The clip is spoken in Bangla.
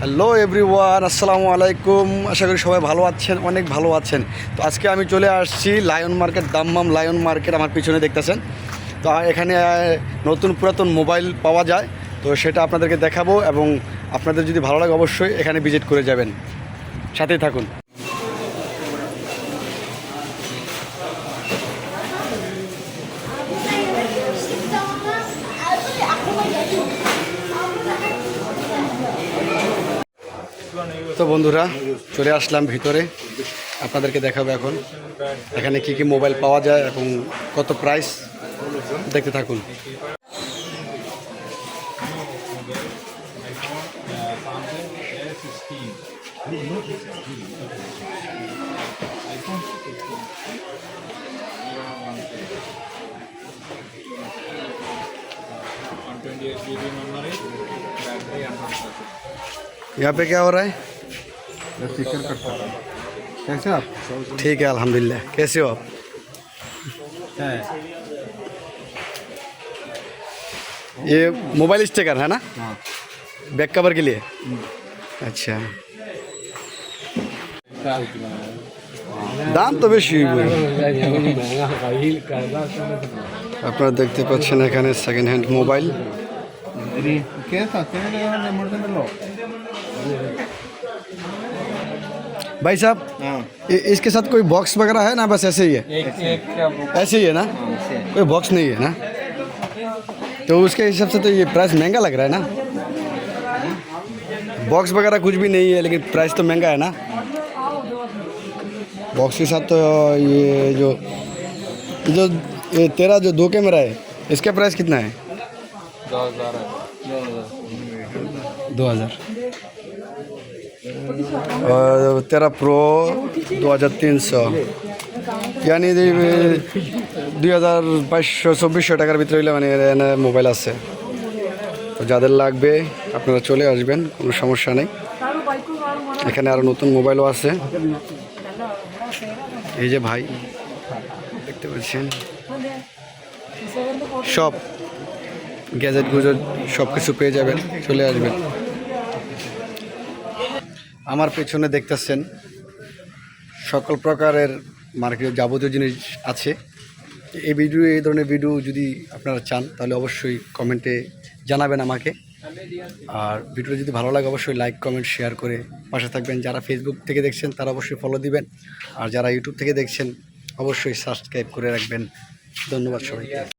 হ্যালো এভরিওয়ান আসসালামু আলাইকুম আশা করি সবাই ভালো আছেন, অনেক ভালো আছেন। তো আজকে আমি চলে আসছি lion market Dammam lion market আমার পিছনে দেখতেছেন। তো এখানে নতুন পুরাতন মোবাইল পাওয়া যায়। তো সেটা আপনাদেরকে দেখাবো এবং আপনাদের যদি ভালো লাগে অবশ্যই এখানে ভিজিট করে যাবেন। সাথেই থাকুন। তো বন্ধুরা চলে আসলাম ভিতরে আপনাদেরকে দেখাবো এখন এখানে কি কি মোবাইল পাওয়া যায় এবং কত প্রাইস দেখতে থাকুন यहाँ पे क्या हो रहा है कैसे आप ठीक है अल्हम्दुलिल्लाह कैसे हो आप ये मोबाइल स्टिकर है ना हाँ बैक कवर के लिए अच्छा দাম তো বেশি আপনারা দেখতে পাচ্ছেন এখানে সেকেন্ড হ্যান্ড মোবাইল कैसा तेरे मोटरसाइकिल भाई साहब हाँ। इसके साथ कोई बॉक्स वगैरह है ना? बस ऐसे ही है। एक एक ऐसे ही है ना? कोई बॉक्स नहीं है ना? तो उसके हिसाब से तो ये प्राइस महँगा लग रहा है ना? बॉक्स वगैरह कुछ भी नहीं है लेकिन प्राइस तो महँगा है ना? बॉक्स के साथ तो ये जो जो ये तेरा जो दो कैमरा है इसका प्राइस कितना है? दो हज़ार दो हज़ार। और तेरा प्रो दो हज़ार तीन सौ यानी দুই হাজার বাইশশো চব্বিশশো টাকার ভিতরে হইলে মানে এনে মোবাইল আছে তো যাদের লাগবে আপনারা চলে আসবেন কোনো সমস্যা নেই এখানে আরও নতুন মোবাইলও আছে এই যে ভাই দেখতে পাচ্ছেন সব গ্যাজেট গুজেট সব কিছু পেয়ে যাবেন চলে আসবেন আমার পেছনে দেখতেছেন সকল প্রকারের মার্কেটের যাবতীয় জিনিস আছে। এই ভিডিও, এই ধরনের ভিডিও যদি আপনারা চান, তাহলে অবশ্যই কমেন্টে জানাবেন আমাকে। আর ভিডিও যদি ভালো লাগে, অবশ্যই লাইক, কমেন্ট, শেয়ার করে পাশে থাকবেন। যারা ফেসবুক থেকে দেখছেন, তারা অবশ্যই ফলো দিবেন। আর যারা ইউটিউব থেকে দেখছেন, অবশ্যই সাবস্ক্রাইব করে রাখবেন। ধন্যবাদ সবাইকে।